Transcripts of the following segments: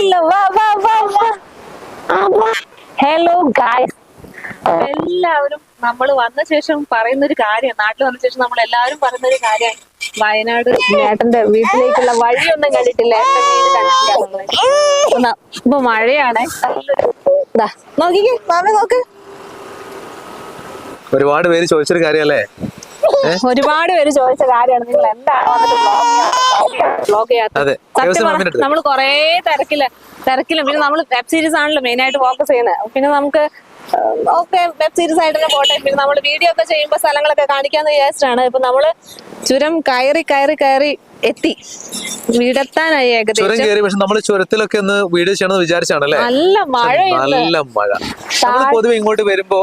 Hello വാ വാ വാ വാ ഹലോ ഗായ്സ് എല്ലാവരും നമ്മൾ വന്ന ശേഷം പറയുന്ന ഒരു കാര്യം നാട്ടിൽ വന്ന ശേഷം നമ്മൾ എല്ലാവരും പറയുന്ന ഒരു കാര്യമാണ് വയനാട് ഏട്ടന്റെ വീട്ടിലേക്കുള്ള വഴിയൊന്നും കണ്ടിട്ടില്ല. ഇപ്പൊ മഴയാണ്. ദാ, നോക്കിക്കേ. മാമി നോക്ക്. ഒരുപാട് പേര് ചോദിച്ചൊരു കാര്യല്ലേ? ഒരുപാട് പേര് ചോദിച്ച കാര്യമാണ്. നിങ്ങൾ എന്താണ് ബ്ലോഗ്. സത്യം. നമ്മൾ കൊറേ തിരക്കിൽ തിരക്കിലും. പിന്നെ നമ്മൾ വെബ് സീരീസ് ആണല്ലോ മെയിൻ ആയിട്ട് ഫോക്കസ് ചെയ്യുന്നത്. പിന്നെ നമുക്ക് ഓക്കെ വെബ് സീരീസ് ആയിട്ട് തന്നെ പോട്ടെ. പിന്നെ നമ്മൾ വീഡിയോ ഒക്കെ ചെയ്യുമ്പോൾ സ്ഥലങ്ങളൊക്കെ കാണിക്കാന്ന് വിചാരിച്ചിട്ടാണ്. ഇപ്പൊ നമ്മൾ ചുരം കയറി കയറി കയറി എത്തി. വീടെത്താനായി ഏകദേശം. കയറി പക്ഷെ നമ്മൾ ചുരത്തിലൊക്കെ ഒന്ന് വീഡിയോ ചെയ്യണമെന്ന് വിചാരിച്ചാണല്ലേ? നല്ല മഴ നല്ല മഴ. നമ്മൾ പൊതുവെ ഇങ്ങോട്ട് വരുമ്പോ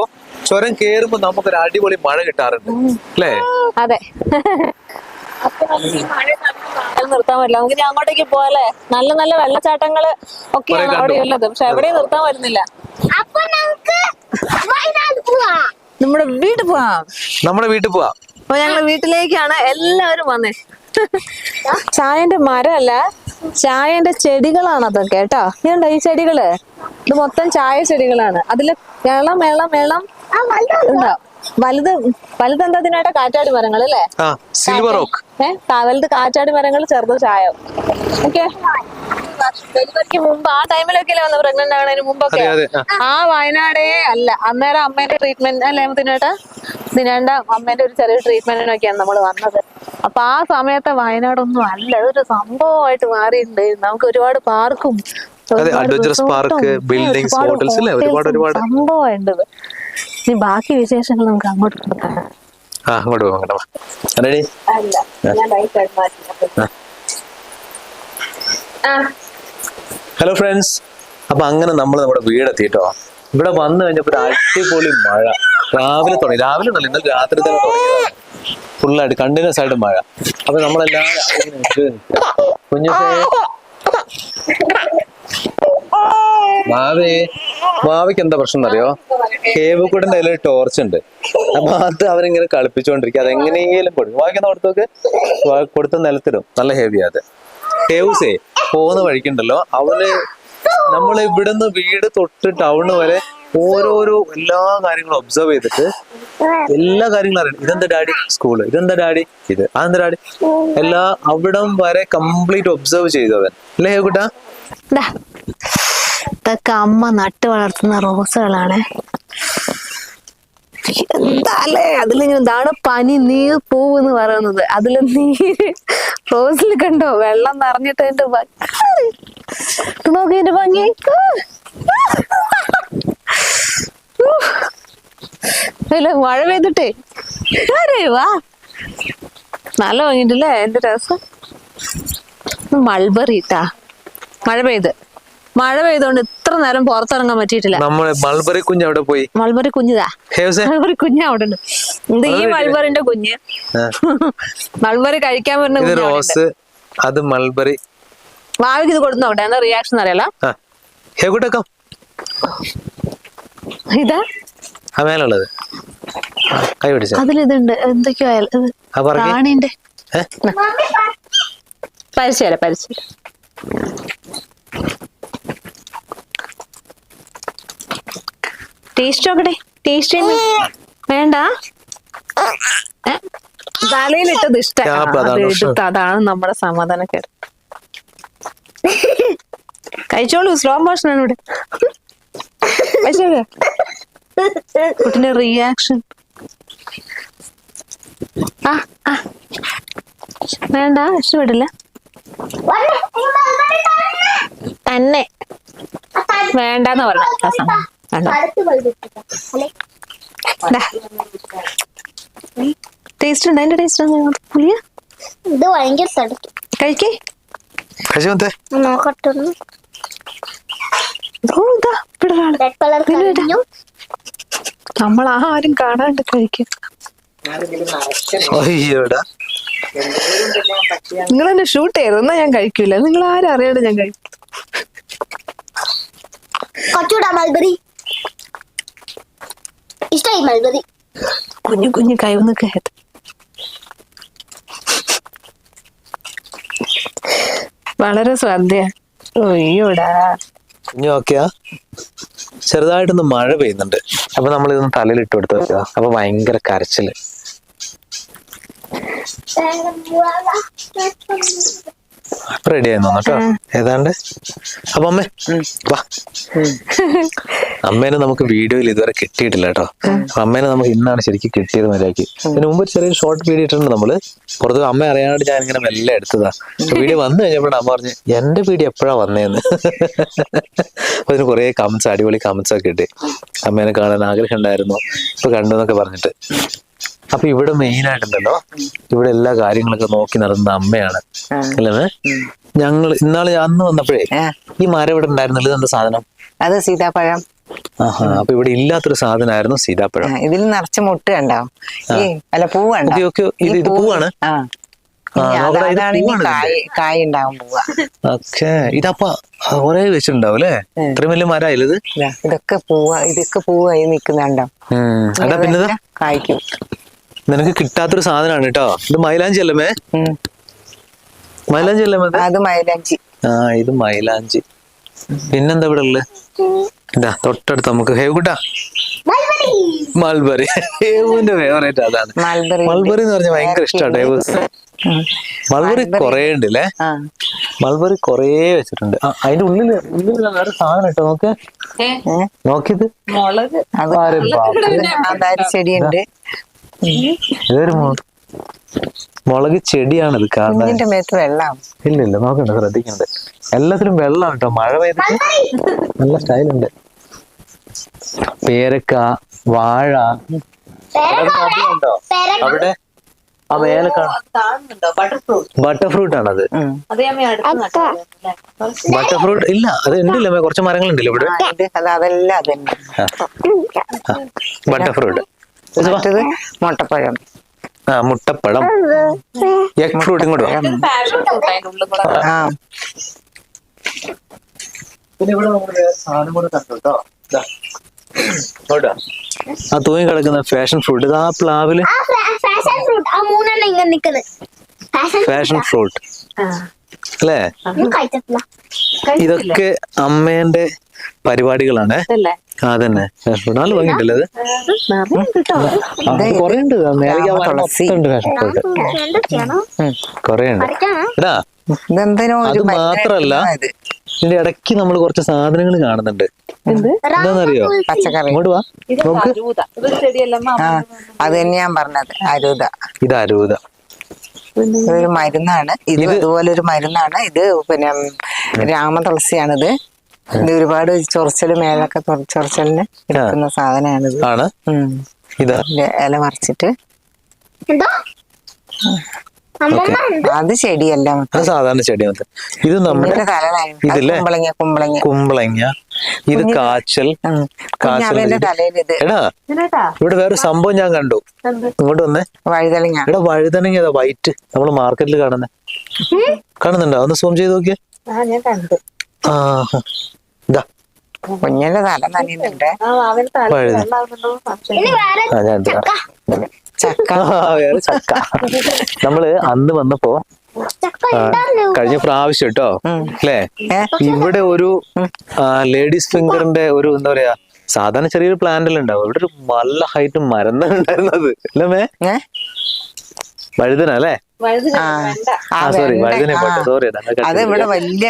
ചുരം കേറുമ്പോ നമുക്കൊരു അടിപൊളി മഴ കിട്ടാറുണ്ട്. അല്ലേ? അതെ. നിർത്താൻ പറ്റില്ല. നമുക്ക് അങ്ങോട്ടേക്ക് പോയാലേ നല്ല നല്ല വെള്ളച്ചാട്ടങ്ങൾ ഒക്കെയാണ് അവിടെ ഉള്ളത്. പക്ഷെ എവിടെയും നിർത്താൻ പറ്റുന്നില്ല. നമ്മുടെ വീട്ടിൽ പോവാം. നമ്മുടെ വീട്ടിൽ പോവാ. അപ്പൊ ഞങ്ങൾ വീട്ടിലേക്കാണ് എല്ലാവരും വന്നേ. ചായന്റെ മരമല്ല ചായന്റെ ചെടികളാണ് അതൊക്കെ കേട്ടോ. ഇതുണ്ടോ ഈ ചെടികൾ? ഇത് മൊത്തം ചായ ചെടികളാണ്. അതിൽ വെള്ളം വെള്ളം വല്ല ഉണ്ടോ? വലുത് വലുത് എന്താ ഇതിനായിട്ട് കാറ്റാടി മരങ്ങൾ അല്ലേ? ആ സിൽവർ ഓക്ക് ഏഹ് വലുത് കാറ്റാടി മരങ്ങൾ ചെറുത് ചായ. ഓക്കെ? ഡെലിവറിക്ക് മുമ്പ് ആ ടൈമിലൊക്കെ അല്ലേ വന്ന് പ്രഗ്നന്റ് ആവണതിന് മുമ്പൊക്കെ ആ. വയനാടേ അല്ല. അന്നേരം അമ്മേന്റെ ട്രീറ്റ്മെന്റ് അല്ലേ ദിനേട്ടാ ദിനേണ്ട അമ്മേന്റെ ഒരു ചെറിയ ട്രീറ്റ്മെന്റിനൊക്കെയാണ് നമ്മൾ വന്നത്. അപ്പൊ ആ സമയത്തെ വയനാടൊന്നും അല്ല. അതൊരു സംഭവമായിട്ട് മാറിയിട്ടുണ്ട്. നമുക്ക് ഒരുപാട് പാർക്കും. അതെ, പാർക്ക് park, ഹോട്ടൽസ്? ഒരുപാട് ഒരുപാട്. സംഭവമുണ്ട് ഇത്. ഇനി ബാക്കി വിശേഷങ്ങൾ നമുക്ക് അങ്ങോട്ട് കൊടുക്കാം ആ അങ്ങോട്ട് പോകാം റെഡി ഹലോ ഫ്രണ്ട്സ് അപ്പൊ അങ്ങനെ നമ്മൾ നമ്മുടെ വീടെത്തിട്ടോ ഇവിടെ വന്നു കഴിഞ്ഞപ്പോ ഒരു അടിപൊളി മഴ. രാവിലെ തുടങ്ങി. രാവിലെ നല്ല ഇന്നലെ രാത്രി തന്നെ തുടങ്ങിയതാണ് ഫുള്ളായിട്ട് കണ്ടിന്യൂസ് ആയിട്ട് മഴ. അപ്പൊ നമ്മളെല്ലാം കുഞ്ഞു മാവേ. മാവയ്ക്ക് എന്താ പ്രശ്നം എന്നറിയോ കേവുകൂടിന്റെ അതിൽ ടോർച്ച് ഉണ്ട്. അപ്പൊ അത് അവരിങ്ങനെ കളിപ്പിച്ചുകൊണ്ടിരിക്കുക അതെങ്ങനെയെങ്കിലും കൊടുക്കും. വായിക്കുന്ന കൊടുത്തോക്ക് കൊടുത്ത നിലത്തിടും. നല്ല ഹെവി അത്. കേവ്സേ പോകുന്ന വഴിക്കുണ്ടല്ലോ. അവന് നമ്മൾ ഇവിടുന്ന് വീട് തൊട്ട് ടൗണ് വരെ ഓരോരോ എല്ലാ കാര്യങ്ങളും ഒബ്സർവ് ചെയ്തിട്ട് എല്ലാ കാര്യങ്ങളും അറിയണം. ഇതെന്താ ഡാഡി സ്കൂൾ ഇതെന്താ ഡാഡി ഇത്. അതെന്താ ഡാഡി എല്ലാ അവിടം വരെ കംപ്ലീറ്റ് ഒബ്സർവ് ചെയ്തവൻ. അല്ലേ ഹേക്കുട്ടാ ദാ, ഇതൊക്കെ അമ്മ നട്ടു വളർത്തുന്ന റോസുകളാണ്. എന്താലേ? അതിലിങ്ങനെ എന്താണ് പനി നീർ പൂവെന്ന് പറയുന്നത്. അതിൽ നീര് റോസിൽ കണ്ടോ? വെള്ളം നിറഞ്ഞിട്ട് എന്റെ നോക്കി എന്റെ ഭംഗി. മഴ പെയ്തിട്ടേ. വാ. നല്ല ഭംഗിണ്ടല്ലേ എന്റെ രസം. മൾബറി ഇട്ടാ മഴ പെയ്ത്. മഴ പെയ്തോണ്ട് ഇത്ര നേരം പുറത്തിറങ്ങാൻ പറ്റിയിട്ടില്ല. നമ്മളെ മൾബറി കുഞ്ഞ് അവിടെ പോയി. മൾബറി കുഞ്ഞിതാ? മൾബറി കുഞ്ഞ് അവിടെ ഉണ്ട്. ഇത് ഈ മൾബറിന്റെ കുഞ്ഞ്. മൾബറി കഴിക്കാൻ വരുന്ന റോസ് അത് മൾബറി. വാവിക്ക് ഇത് കൊടുത്തു നോക്കട്ടെ എന്താ റിയാക്ഷൻ അറിയാല? ആ. ഹേക്കുട്ടക്കം ഇതാ? ആ മേലുള്ളത്. ആ, കൈ പിടിച്ച. അതിലിതുണ്ട്. എന്തൊക്കെയോ അയൽ- ഇത് ആ പറക്കി. പ്രാണിന്റെ ഏ? പരിചയല പരിചയ ടേസ്റ്റ് നോക്കട്ടെ. ടേസ്റ്റ് വേണ്ട? തലയിലിട്ടത് ഇഷ്ടം അതാണ് പ്രശ്നം. എടുത്ത് അതാണ് നമ്മുടെ സമാധാനക്കേട്. കഴിച്ചോളൂ സ്ലോ മോഷൻ ആണ് ഇവിടെ. കുട്ടിന്റെ റിയാക്ഷൻ ആ ആ. വേണ്ട ഇഷ്ടപ്പെട്ടില്ല. തന്നെ. വേണ്ടെന്ന് പറഞ്ഞ ടേസ്റ്റ് ഉണ്ട് അതിന്റെ ടേസ്റ്റ് പുളിയ? ഇത് ഭയങ്കര തടുത്തു. കഴിക്കേ. നോക്കട്ടെ. ഓ ഇതാ ഇവിടെ ഒരാൾ. നമ്മൾ ആരും കാണാണ്ട് കഴിക്കും. നിങ്ങൾ എന്നെ ഷൂട്ട് ചെയ്യരുത്. എന്നാ ഞാൻ കഴിക്കൂല. നിങ്ങൾ ആരും അറിയാണ്ട് ഞാൻ കഴിക്കും. കൊച്ചുടാ മൽബറി ഇഷ്ടായി മൽബറി കുഞ്ഞു കുഞ്ഞു കൈവന്ന് കയറ്റ വളരെ ശ്രദ്ധയാ. കുഞ്ഞു ഓക്കെയാ ചെറുതായിട്ടൊന്ന് മഴ പെയ്യുന്നുണ്ട്. അപ്പൊ നമ്മൾ ഇതൊന്ന് തലയിൽ ഇട്ട് കൊടുത്തു വെക്കുക. അപ്പൊ ഭയങ്കര കരച്ചിൽ. റെഡി ആയി കേട്ടോ ഏതാണ്ട്? അപ്പൊ അമ്മേ വാ. അമ്മേനെ നമുക്ക് വീഡിയോയിൽ ഇതുവരെ കിട്ടിയിട്ടില്ല കേട്ടോ അമ്മേനെ നമുക്ക് ഇന്നാണ് ശരിക്കും കിട്ടിയത് മര്യാദയ്ക്ക് ഇതിന് മുമ്പ് ഒരു ചെറിയൊരു ഷോർട്ട് വീഡിയോ ഇട്ടിട്ടുണ്ട് നമ്മൾ. പുറത്ത് അമ്മ അറിയാണ്ട് ഞാൻ ഇങ്ങനെ മെല്ലെ എടുത്തതാ. വീഡിയോ വന്നു കഴിഞ്ഞപ്പോഴാണ് അമ്മ പറഞ്ഞു എന്റെ വീഡിയോ എപ്പോഴാ വന്നേന്ന്? അതിന് കുറെ കമന്റ്സ് അടിപൊളി കമന്റ്സ് ഒക്കെ കിട്ടി അമ്മേനെ കാണാൻ ആഗ്രഹം ഉണ്ടായിരുന്നു. ഇപ്പൊ കണ്ടു എന്നൊക്കെ പറഞ്ഞിട്ട്. അപ്പൊ ഇവിടെ മെയിൻ ആയിട്ടുണ്ടല്ലോ. ഇവിടെ എല്ലാ കാര്യങ്ങളൊക്കെ നോക്കി നടന്ന അമ്മയാണ്. അല്ലേ? ഞങ്ങൾ ഇന്നാൾ അന്ന് വന്നപ്പോഴേ ഈ മരം ഇവിടെ ഉണ്ടായിരുന്നല്ലോ. എന്താ സാധനം? അത് സീതാപ്പഴം. അപ്പൊ ഇവിടെ ഇല്ലാത്തൊരു സാധനമായിരുന്നു സീതാപ്പഴം. ഇതിൽ നിറച്ച് മുട്ട ഉണ്ടാവും. അല്ല ഇത് പൂവാണ്? ഇതപ്പ വെച്ചിട്ടുണ്ടാവും അല്ലേ? ഇത്രയും വലിയ ഇതൊക്കെ പൂവാ ഇതൊക്കെ പൂവായി നിക്കുന്നുണ്ടാവും പിന്നെ കായ്ക്കും. നിനക്ക് കിട്ടാത്തൊരു സാധനമാണ് കേട്ടോ ഇത് മൈലാഞ്ചി അല്ലേ മേ? മൈലാഞ്ചി അല്ലേ അത് മൈലാഞ്ചി. ആ ഇത് മൈലാഞ്ചി. പിന്നെന്താ ഇവിടെ ഉള്ളത് ഇതാ തൊട്ടടുത്ത് നമുക്ക് ഹേവുട്ടാ മൽബറി. ഹേവുവിന്റെ ഫേവറേറ്റ് അതാണ്. മൽബറി മൾബറി എന്ന് പറഞ്ഞാൽ ഭയങ്കര ഇഷ്ടമാണ് ഹേവ്. മൽബറി മൾബറി കൊറേ ഉണ്ട് അല്ലേ മൽബറി മൾബറി കൊറേ വെച്ചിട്ടുണ്ട്. അതിന്റെ ഉള്ളിൽ ഉള്ളിൽ വേറെ സാധനം ഇട്ടോ നോക്ക്? നോക്കിയത്. ചെടിയുണ്ട് ഇതൊരു മുളക് ചെടിയാണിത് കാരണം. ഇല്ല ഇല്ല നോക്കണ്ട ശ്രദ്ധിക്കണ്ട. എല്ലാത്തിലും വെള്ളം കേട്ടോ മഴ പെയ്തിട്ട് നല്ല സ്റ്റൈലുണ്ട്. പേരക്ക വാഴ ഉണ്ടോ അവിടെ ആ മേലെ butter fruit butter fruit butter ആണത് ബട്ടർഫ്രൂട്ട് ഇല്ല അത് ഉണ്ടല്ലോ കുറച്ച് മരങ്ങളുണ്ടല്ലോ ഇവിടെ. ആ, മറ്റത്? മുട്ടപ്പഴം. ആ മുട്ടപ്പഴം. എഗ് ഫ്രൂട്ട് ഇങ്ങോട്ട് ആ. പിന്നെ ഇവിടെ നമ്മൾ സാധനം കൂടെ കണ്ടു. ആ തൂങ്ങി കിടക്കുന്ന ഫാഷൻ ഫ്രൂട്ട്. ഇത് ആ പ്ലാവിൽ ആ ഫാഷൻ ഫ്രൂട്ട്. ആ മൂന്നെണ്ണം ഇങ്ങനെ നിക്കുന്നത് ഫാഷൻ ഫാഷൻ ഫ്രൂട്ട്. അല്ലേ? ഇതൊക്കെ അമ്മേന്റെ പരിപാടികളാണ്. ഇതല്ലേ ആ തന്നെ ഫാഷൻ ഫ്രൂട്ട് നല്ല ഭംഗിയുണ്ടല്ലോ അത്? നിറയെ കിട്ടോ. ഉണ്ട് കുറേ എടാ അത് ഒരു മാത്രല്ല ഇത്. ഇതിന്റെ ഇടയ്ക്ക് നമ്മൾ കുറച്ച് സാധനങ്ങൾ കാണുന്നുണ്ട്. എന്ത്? എന്താണെന്നറിയോ പച്ചക്കറി. ഇങ്ങോട്ട് വാ. ആ അത് തന്നെ ഞാൻ പറഞ്ഞത്. അരൂത. ഇത് അരൂത. ഇതൊരു മരുന്നാണ്. ഇത് ഇതുപോലെ ഒരു മരുന്നാണ്. ഇത് പിന്നെ രാമതുളസിയാണിത്. ഇത് ഒരുപാട് ചൊറിച്ചൽ മേലൊക്കെ ചൊറിച്ചലിന് എടുക്കുന്ന സാധനമാണിത്. ആണ്. ഇതാ. ഇല മറിച്ചിട്ട്. എന്തോ? അമ്മമ്മ അത് ചെടിയല്ല അത് സാധാരണ ചെടി ഇത് നമ്മുടെ ഇതില്ലേ? കുമ്പളങ്ങ കുമ്പളങ്ങ. കുമ്പളങ്ങ. ഇത് കാച്ചൽ. എടാ ഇവിടെ വേറെ സംഭവം ഞാൻ കണ്ടു. ഇങ്ങോട്ട് വന്നേ. വഴുതലങ്ങ ഇവിടെ വഴുതനങ്ങ വൈറ്റ് നമ്മൾ മാർക്കറ്റിൽ കാണുന്നേ. കാണുന്നുണ്ടോ? ഒന്ന് സൂം ചെയ്ത് നോക്കിയേ. കുഞ്ഞിന്റെ തല നനയുന്നുണ്ട്. ചക്ക. ആ, വേറെ ചക്ക. നമ്മൾ അന്ന് വന്നപ്പോ ചക്ക ഉണ്ടായിരുന്നു കഴിഞ്ഞ പ്രാവശ്യം കേട്ടോ അല്ലേ? ഇവിടെ ഒരു ലേഡീസ് ഫിംഗറിന്റെ ഒരു എന്താ പറയാ സാധാരണ ചെറിയൊരു പ്ലാന്റ് എല്ലാം ഉണ്ടാവും ഇവിടെ ഒരു നല്ല ഹൈറ്റ് മരം ഉണ്ടായിരുന്നത്. അല്ലേ മേ? വഴുതന അല്ലേ? അത് ഇവിടെ വലിയ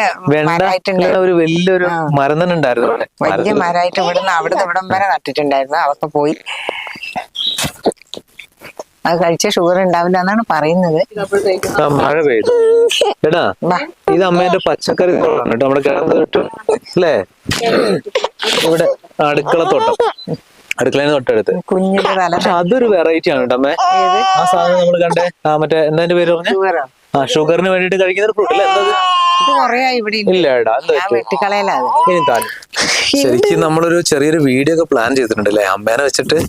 ഒരു വലിയൊരു മരം തന്നെ ഉണ്ടായിരുന്നു വലിയ മരമായിട്ട് ഇവിടുന്ന് അവിടുന്ന് ഇവിടം വരെ നട്ടിട്ടുണ്ടായിരുന്നു. അതൊക്കെ പോയി. അത് കഴിച്ച ഷുഗർ ഉണ്ടാവില്ല എന്നാണ് പറയുന്നത്. മഴ പെയ്തു. എടാ ഇത് അമ്മേന്റെ പച്ചക്കറി തോട്ടമാണ് കേട്ടോ. നമ്മുടെ കിടന്നു കിട്ടും അല്ലേ? ഇവിടെ അടുക്കള തോട്ടം അടുക്കളയിൽ തൊട്ടടുത്ത്. കുഞ്ഞിന്റെ തല. പക്ഷെ അതൊരു വെറൈറ്റി ആണ് കേട്ടോ അമ്മേ. ആ സാധനം നമ്മൾ കണ്ടേ ആ മറ്റേ എന്താ പേര് പറഞ്ഞു? ഷുഗറോ ആ. ഷുഗറിന് വേണ്ടിട്ട് കഴിക്കുന്ന ഒരു ഫ്രൂട്ട് അല്ലേ? എന്താ ഇത്? ഇത് കൊറേ ഇവിടെ ഉണ്ട്. ഇല്ല ഏടാ എന്താ ഞാൻ വെട്ടിക്കളയല അത്. ഇനി താനും ശരിക്കും നമ്മളൊരു ചെറിയൊരു വീഡിയോ ഒക്കെ പ്ലാൻ ചെയ്തിട്ടുണ്ട് അല്ലേ അമ്മേനെ വെച്ചിട്ട്.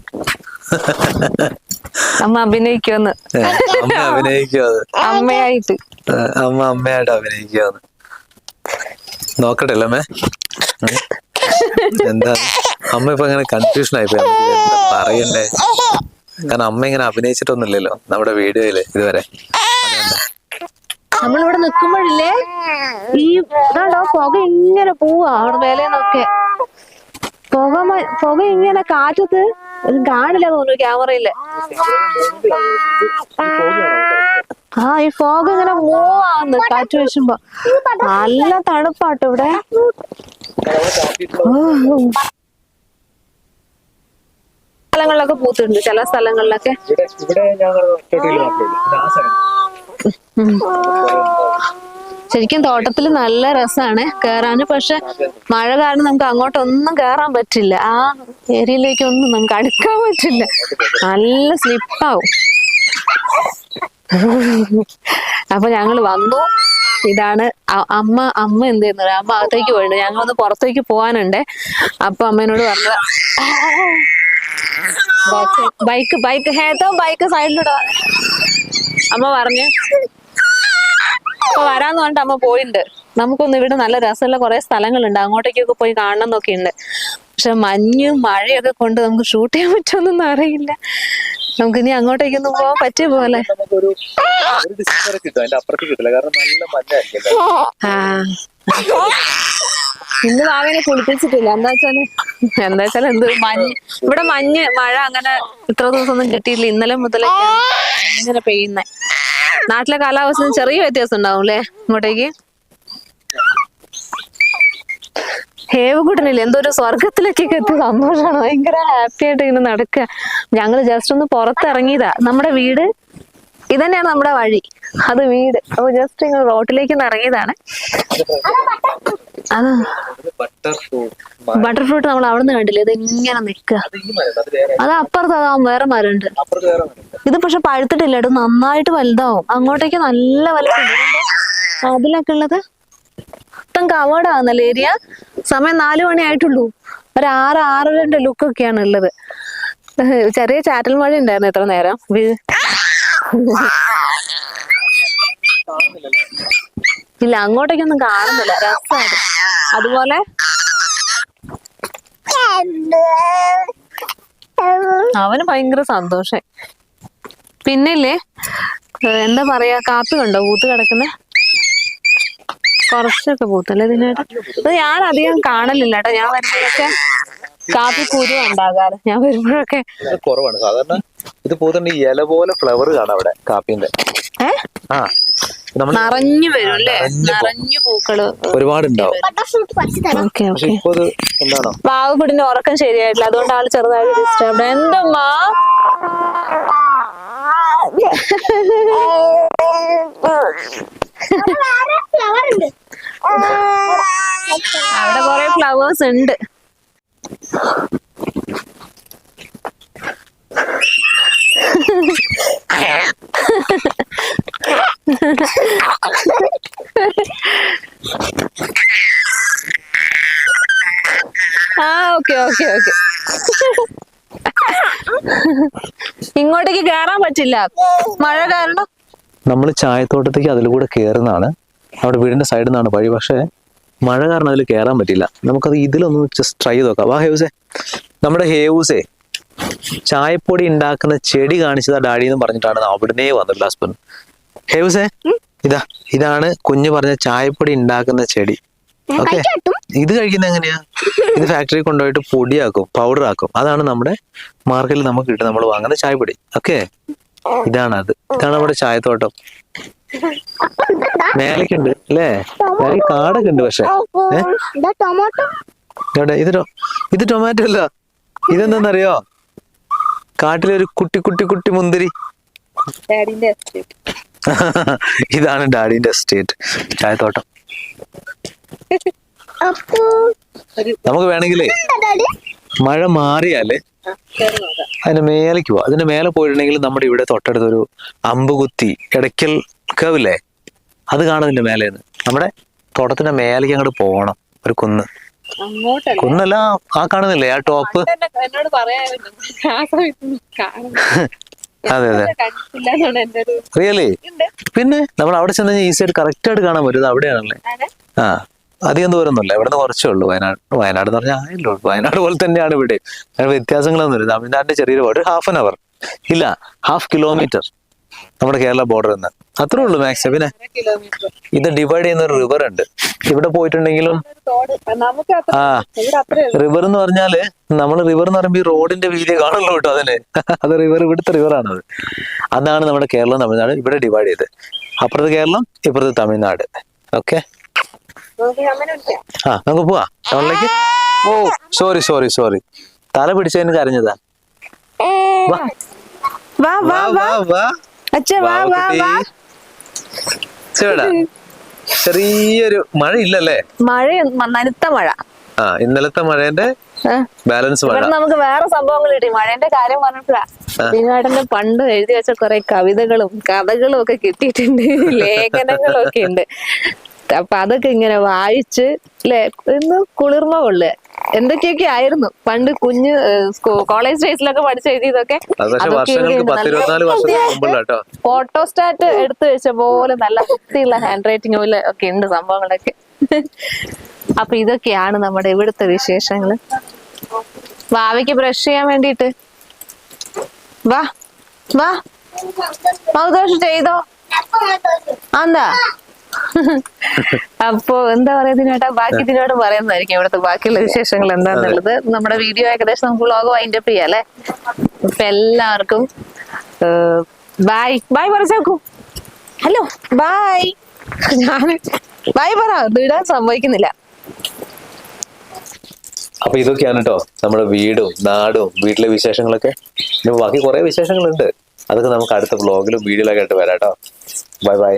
അമ്മ അഭിനയിക്കുമെന്ന് ഏ, അമ്മ അഭിനയിക്കും അത് അമ്മയായിട്ട്. ഏ, അമ്മ അമ്മയായിട്ട് അഭിനയിക്കാന്ന് നോക്കട്ടെ അല്ലേ അമ്മേ? ഉം. എന്താ അമ്മ ഇപ്പൊ അങ്ങനെ കൺഫ്യൂഷൻ എന്താ പറയണ്ടേ? കാരണം അമ്മ ഇങ്ങനെ അഭിനയിച്ചിട്ടൊന്നുമില്ലല്ലോ നമ്മുടെ വീഡിയോയിൽ ഇതുവരെ. നമ്മളിവിടെ നിക്കുമ്പോഴില്ലേ ഈ ഇതാണ്ടോ പുക ഇങ്ങനെ പോവാ അവിടെ പുക പുക ഇങ്ങനെ കാറ്റത്ത് കാണില്ല തോന്നുന്നു ക്യാമറയിൽ. ആ ഈ ഫോഗ് ഇങ്ങനെ മൂവ് കാറ്റ് വീശുമ്പോ. നല്ല തണുപ്പാട്ടോ ഇവിടെ. സ്ഥലങ്ങളിലൊക്കെ പൂത്തുണ്ട് ചില സ്ഥലങ്ങളിലൊക്കെ. ശരിക്കും തോട്ടത്തിൽ നല്ല രസമാണ് കേറാന്. പക്ഷെ മഴ കാരണം നമുക്ക് അങ്ങോട്ടൊന്നും കേറാൻ പറ്റില്ല. ആ ഏരിയയിലേക്കൊന്നും നമുക്ക് അടുക്കാൻ പറ്റില്ല. നല്ല സ്ലിപ്പാവും. അപ്പൊ ഞങ്ങൾ വന്നു. ഇതാണ് അമ്മ അമ്മ എന്ത് ചെയ്യുന്നത് അമ്മ അകത്തേക്ക് പോയിട്ടുണ്ട്. ഞങ്ങളൊന്ന് പുറത്തേക്ക് പോകാനുണ്ട്. അപ്പൊ അമ്മേനോട് പറഞ്ഞ ബൈക്ക് ബൈക്ക് ഹേത്തോ ബൈക്ക് സൈഡിലൂടെ അമ്മ പറഞ്ഞു. അപ്പൊ വരാന്ന് പറഞ്ഞിട്ട് അമ്മ പോയിണ്ട്. നമുക്കൊന്ന് ഇവിടെ നല്ല രസമുള്ള കുറെ സ്ഥലങ്ങളുണ്ട്. അങ്ങോട്ടേക്കൊക്കെ പോയി കാണണം എന്നൊക്കെ ഉണ്ട്. പക്ഷെ മഞ്ഞും മഴയൊക്കെ കൊണ്ട് നമുക്ക് ഷൂട്ട് ചെയ്യാൻ പറ്റുമെന്നൊന്നും അറിയില്ല. നമുക്ക് ഇനി അങ്ങോട്ടേക്കൊന്നും പോകാൻ പറ്റിയ പോലെ. ഒരു ഡിസ്റ്റൻസ് വരെ അതിന്റെ അപ്പുറത്ത് കിട്ടില്ല. കാരണം നല്ല മഞ്ഞായിരിക്കും ആ. ഇന്ന് വാവനെ കുളിപ്പിച്ചിട്ടില്ല. എന്താ വെച്ചാൽ എന്താ വെച്ചാൽ എന്ത് മഞ്ഞ് ഇവിടെ മഞ്ഞ് മഴ അങ്ങനെ ഇത്ര ദിവസം ഒന്നും കിട്ടിയില്ല. ഇന്നലെ മുതലേ ഇങ്ങനെ പെയ്യുന്നെ. നാട്ടിലെ കാലാവസ്ഥ ചെറിയ വ്യത്യാസം ഉണ്ടാവും അല്ലേ ഇങ്ങോട്ടേക്ക്? ഹേവകുട്ടനില്ല എന്തോ ഒരു സ്വർഗത്തിലേക്കൊക്കെ എത്തി സന്തോഷമാണ് ഭയങ്കര ഹാപ്പി ആയിട്ട് ഇങ്ങനെ നടക്കുക ഞങ്ങൾ ജസ്റ്റ് ഒന്ന് പുറത്തിറങ്ങിയതാ. നമ്മുടെ വീട് ഇതന്നെയാണ് നമ്മുടെ വഴി. അത് വീട്. അപ്പൊ ജസ്റ്റ് ഇങ്ങനെ റോട്ടിലേക്ക് ഇറങ്ങിയതാണ്. അത് ബട്ടർ ഫ്രൂട്ട് നമ്മൾ അവിടെ നിന്ന് കണ്ടില്ലേ? ഇത് ഇങ്ങനെ നിൽക്കുക. അത് അപ്പുറത്ത് അതാ വേറെ മരമുണ്ട്. ഇത് പക്ഷെ പഴുത്തിട്ടില്ല. ഇത് നന്നായിട്ട് വലുതാവും. അങ്ങോട്ടേക്ക് നല്ല വലുതുണ്ട് അതിലൊക്കെ ഉള്ളത്? മൊത്തം കവേർഡ് ആകുന്നല്ലേ ഏരിയ? സമയം നാലു മണി ആയിട്ടുള്ളൂ. ഒരു ആറ് ആറരന്റെ ലുക്കൊക്കെയാണ് ഉള്ളത്. ചെറിയ ചാറ്റൽ മഴ ഉണ്ടായിരുന്നു എത്ര നേരം. ഇല്ല അങ്ങോട്ടേക്കൊന്നും കാണുന്നില്ല. രസമാണ് അതുപോലെ? അവന് ഭയങ്കര സന്തോഷേ. പിന്നില്ലേ? എന്താ പറയാ? കാപ്പി കണ്ടോ? പൂത്ത് കിടക്കുന്ന? കുറച്ചൊക്കെ പൂത്തല്ലേ ഇതിനായിട്ട് ഇത് ഞാൻ അധികം കാണലില്ല കേട്ടോ. ഞാൻ വരുമ്പോഴൊക്കെ കാപ്പി കുരു ഉണ്ടാകാറ്. ഞാൻ വരുമ്പോഴൊക്കെ കുറവാണ്. സാധാരണ ഇത് പോകുന്നുണ്ട് ഈ ഇല പോലെ ഫ്ലവർ കാണാം അവിടെ കാപ്പിന്റെ. ആ നമ്മൾ നിറഞ്ഞു വരും അല്ലേ? നിറഞ്ഞു പൂക്കൾ. ഒരുപാടുണ്ടാവും. എന്താണോ? ബാബുക്കുട്ടിന്റെ ഉറക്കം ശരിയായിട്ടില്ല. അതുകൊണ്ട് ആൾ ചെറുതായിട്ട് ഡിസ്റ്റർബ് എന്തമ്മാ അവിടെ കൊറേ ഫ്ലവേഴ്സ് ഉണ്ട്. Okay okay. ഇങ്ങോട്ടേക്ക് കേറാൻ പറ്റില്ല. മഴ കാരണം. നമ്മൾ ചായത്തോട്ടത്തേക്ക് അതിലൂടെ കയറുന്നതാണ് അവിടെ വീടിന്റെ സൈഡിൽ നിന്നാണ് വഴി. പക്ഷേ മഴ കാരണം അതിൽ കയറാൻ പറ്റില്ല. നമുക്കത് ഇതിലൊന്ന് ജസ്റ്റ് ട്രൈ ചെയ്ത് നോക്കാം. വാ ഹേവൂസേ നമ്മുടെ ഹേവൂസേ ചായപ്പൊടി ഉണ്ടാക്കുന്ന ചെടി കാണിച്ചതാ ഡാഡി എന്ന് പറഞ്ഞിട്ടാണ് അവിടുന്നേ വന്നത് ഹസ്ബൻഡ് ഹേവൂസേ ഇതാ ഇതാണ് കുഞ്ഞു പറഞ്ഞ ചായപ്പൊടി ഉണ്ടാക്കുന്ന ചെടി. ഓക്കെ ഇത് കഴിക്കുന്ന എങ്ങനെയാ? ഇത് ഫാക്ടറി കൊണ്ടുപോയിട്ട് പൊടിയാക്കും പൗഡർ ആക്കും. അതാണ് നമ്മുടെ മാർക്കറ്റിൽ നമുക്ക് കിട്ടും നമ്മൾ വാങ്ങുന്ന ചായപ്പൊടി. ഓക്കെ ഇതാണ് അത് ഇതാണ് നമ്മുടെ ചായത്തോട്ടം. മേലക്കുണ്ട് അല്ലേ? മേലെ കാടൊക്കെ ഉണ്ട് പക്ഷെ. ഇതാ ഇത് ടൊമാറ്റോ അല്ല. ഇതെന്താന്നറിയോ? കാട്ടിലെ ഒരു കുട്ടി കുട്ടി കുട്ടി മുന്തിരി. ഇതാണ് ഡാഡിന്റെ എസ്റ്റേറ്റ് ചായത്തോട്ടം. നമുക്ക് വേണമെങ്കിലേ മഴ മാറിയാൽ അതിന്റെ മേലേക്ക് പോവാം. അതിന്റെ മേലെ പോയിട്ടുണ്ടെങ്കിൽ നമ്മുടെ ഇവിടെ തൊട്ടടുത്തൊരു അമ്പുകുത്തി ഇടയ്ക്കൽ കേവില്ലേ അത് കാണുന്നില്ല മേലേന്ന്. നമ്മുടെ തോട്ടത്തിന്റെ മേലേക്ക് അങ്ങോട്ട് പോകണം ഒരു കുന്ന്. കുന്നല്ല ആ കാണുന്നില്ലേ? ആ ടോപ്പ് അതെ അതെ. റിയലി പിന്നെ നമ്മൾ അവിടെ ചെന്ന് ഈസി ആയിട്ട് കറക്റ്റ് ആയിട്ട് കാണാൻ പറ്റും. അവിടെയാണല്ലേ? ആ. അധികം ദൂരമൊന്നുമില്ല ഇവിടെ നിന്ന് കുറച്ചേ ഉള്ളൂ. വയനാട് വയനാട് എന്ന് പറഞ്ഞാൽ ആയല്ലോ. വയനാട് പോലെ തന്നെയാണ് ഇവിടെ. വ്യത്യാസങ്ങളൊന്നുമില്ല. തമിഴ്നാടിന്റെ ചെറിയൊരു ഒരു ഹാഫ് ആൻ അവർ ഇല്ല ഹാഫ് കിലോമീറ്റർ നമ്മുടെ കേരള ബോർഡർ നിന്ന് അത്രേ ഉള്ളൂ മാക്സിമം പിന്നെ ഇത് ഡിവൈഡ് ചെയ്യുന്ന ഒരു റിവർ ഉണ്ട്. ഇവിടെ പോയിട്ടുണ്ടെങ്കിലും ആ റിവർ എന്ന് പറഞ്ഞാൽ നമ്മൾ റിവർ എന്ന് പറയുമ്പോൾ ഈ റോഡിന്റെ വീതി കാണുള്ളൂ കേട്ടോ അതിന് അത് റിവർ ഇവിടുത്തെ റിവറാണ് അത് അതാണ് നമ്മുടെ കേരളം തമിഴ്നാട് ഇവിടെ ഡിവൈഡ് ചെയ്ത് അപ്പുറത്ത് കേരളം ഇപ്പുറത്ത് തമിഴ്നാട്. ഓക്കെ ആ നമുക്ക് പോവാ. ടൗണിലേക്ക്? ഓ സോറി സോറി സോറി തല പിടിച്ചതിന് കരഞ്ഞതാ. വാ. വാ വാ വാ വാ. വാ വാ. വാ വാ ചേടാ ചെറിയൊരു മഴ ഇല്ലല്ലേ മഴ നനുത്ത മഴ. ആ ഇന്നലത്തെ മഴേന്റെ ബാലൻസ് മഴ നമുക്ക് വേറെ സംഭവങ്ങൾ കിട്ടി. മഴേന്റെ കാര്യം പറഞ്ഞപ്പോഴാ. ദിനേട്ടന്റെ പണ്ട് എഴുതി വെച്ച കുറെ കവിതകളും കഥകളും ഒക്കെ കിട്ടിയിട്ടുണ്ട്. ലേഖനങ്ങളും ഒക്കെ ഉണ്ട്. അപ്പൊ അതൊക്കെ ഇങ്ങനെ വായിച്ച് അല്ലെ ഇന്ന് കുളിർമ കൊള്ളുക എന്തൊക്കെയൊക്കെ ആയിരുന്നു? പണ്ട് കുഞ്ഞ് കോളേജ് ഡേയ്സിലൊക്കെ പഠിച്ച എഴുതിയതൊക്കെ. ഫോട്ടോസ്റ്റാറ്റ് എടുത്തു വെച്ച പോലെ നല്ല വൃത്തിയുള്ള ഹാൻഡ് റൈറ്റിംഗ് പോലെ ഒക്കെ ഉണ്ട് സംഭവങ്ങളൊക്കെ. അപ്പൊ ഇതൊക്കെയാണ് നമ്മുടെ ഇവിടുത്തെ വിശേഷങ്ങൾ. ഭാവിക്ക് ബ്രഷ് ചെയ്യാൻ വേണ്ടിട്ട് വാ വാ. മൗദോഷ് ചെയ്തോ? എന്താ അപ്പൊ എന്താ പറയാ ഇതിനേട്ടാ ബാക്കി ഇതിനോട് പറയുന്നതായിരിക്കും ഇവിടുത്തെ ബാക്കിയുള്ള വിശേഷങ്ങൾ എന്താന്നുള്ളത്. നമ്മുടെ വീഡിയോ ഏകദേശം നമുക്ക് വ്ളോഗ് വൈൻഡപ്പ് ചെയ്യാം അല്ലെ? അപ്പൊ എല്ലാവർക്കും ബായ് ബായ് പറഞ്ഞേക്കൂ ഹലോ ബൈ ഞാൻ ബായ് പറ. ഇടാൻ സംഭവിക്കുന്നില്ല അപ്പൊ ഇതൊക്കെയാണ് കേട്ടോ നമ്മുടെ വീടും നാടും വീട്ടിലെ വിശേഷങ്ങളൊക്കെ. ബാക്കി കുറെ വിശേഷങ്ങളുണ്ട്. അതൊക്കെ നമുക്ക് അടുത്ത വ്ലോഗിലും വീഡിയോയിലൊക്കെ ആയിട്ട് വരാം കേട്ടോ ബൈ ബൈ